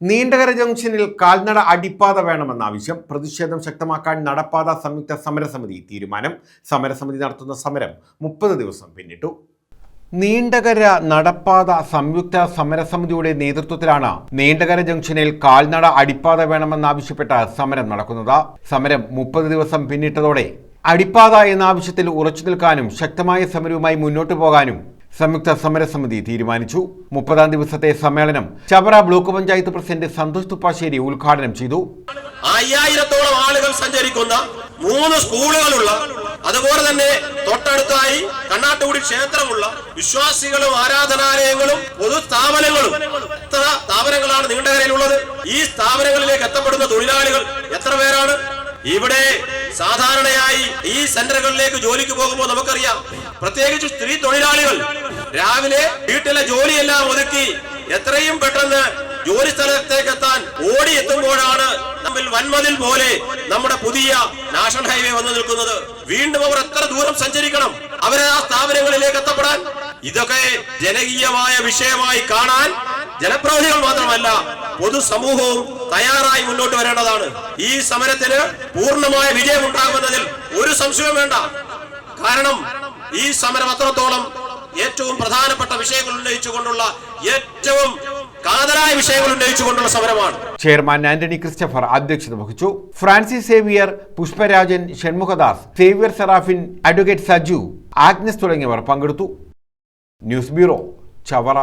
നീണ്ടകര ജംഗ്ഷനിൽ കാൽനട അടിപ്പാത വേണമെന്ന ആവശ്യം പ്രതിഷേധം ശക്തമാക്കാൻ നടപ്പാത സംയുക്ത സമരസമിതി തീരുമാനം. സമരസമിതി നടത്തുന്ന സമരം മുപ്പത് ദിവസം പിന്നിട്ടു. നീണ്ടകര നടപ്പാത സംയുക്ത സമരസമിതിയുടെ നേതൃത്വത്തിലാണ് നീണ്ടകര ജംഗ്ഷനിൽ കാൽനട അടിപ്പാത വേണമെന്നാവശ്യപ്പെട്ട സമരം നടക്കുന്നത്. സമരം മുപ്പത് ദിവസം പിന്നിട്ടതോടെ അടിപ്പാത എന്ന ആവശ്യത്തിൽ ഉറച്ചു നിൽക്കാനും ശക്തമായ സമരവുമായി മുന്നോട്ടു പോകാനും സംയുക്ത സമരസമിതി തീരുമാനിച്ചു. മുപ്പതാം ദിവസത്തെ സമ്മേളനം ചവറ ബ്ലോക്ക് പഞ്ചായത്ത് പ്രസിഡന്റ് സന്തോഷ് തുപ്പാശ്ശേരി ഉദ്ഘാടനം ചെയ്തു. അയ്യായിരത്തോളം ആളുകൾ സഞ്ചരിക്കുന്ന മൂന്ന് സ്കൂളുകളുള്ള അതുപോലെ തന്നെ തൊട്ടടുത്തായി കണ്ണാട്ടുകുടി ക്ഷേത്രമുള്ള വിശ്വാസികളും ആരാധനാലയങ്ങളും പൊതു സ്ഥാപനങ്ങളും എത്ര സ്ഥാപനങ്ങളാണ് നീണ്ടകരയിലുള്ളത് ഈ സ്ഥാപനങ്ങളിലേക്ക് എത്തപ്പെടുന്ന തൊഴിലാളികൾ എത്ര പേരാണ്? ഇവിടെ സാധാരണയായി ഈ സെന്ററുകളിലേക്ക് ജോലിക്ക് പോകുമ്പോൾ നമുക്കറിയാം പ്രത്യേകിച്ച് സ്ത്രീ തൊഴിലാളികൾ രാവിലെ വീട്ടിലെ ജോലിയെല്ലാം ഒതുക്കി എത്രയും പെട്ടെന്ന് ജോലി സ്ഥലത്തേക്ക് എത്താൻ ഓടി എത്തുമ്പോഴാണ് തമ്മിൽ വൻമതിൽ പോലെ നമ്മുടെ പുതിയ നാഷണൽ ഹൈവേ വന്നു നിൽക്കുന്നത്. വീണ്ടും അവർ എത്ര ദൂരം സഞ്ചരിക്കണം അവരെ ആ സ്ഥാപനങ്ങളിലേക്ക് എത്തപ്പെടാൻ? ഇതൊക്കെ ജനകീയമായ വിഷയമായി കാണാൻ ജനപ്രതിനിധികൾ മാത്രമല്ല പൊതുസമൂഹവും തയ്യാറായി മുന്നോട്ട് വരേണ്ടതാണ്. ഈ സമരത്തിന് പൂർണമായ വിജയം ഉണ്ടാകുന്നതിൽ ഒരു സംശയവും വേണ്ട. കാരണം ഈ സമരം അത്രത്തോളം ഏറ്റവും പ്രധാനപ്പെട്ട വിഷയങ്ങൾ ഉന്നയിച്ചുകൊണ്ടുള്ള ഏറ്റവും കാതലായ വിഷയങ്ങൾ ഉന്നയിച്ചുകൊണ്ടുള്ള സമരമാണ്. ചെയർമാൻ ആന്റണി ക്രിസ്റ്റഫർ അധ്യക്ഷത വഹിച്ചു. Francis Xavier Pushparajan Shanmughadas Xavier Serafin advocate Saju Agnes തുടങ്ങിയവർ പങ്കെടുത്തു. News bureau Chavara.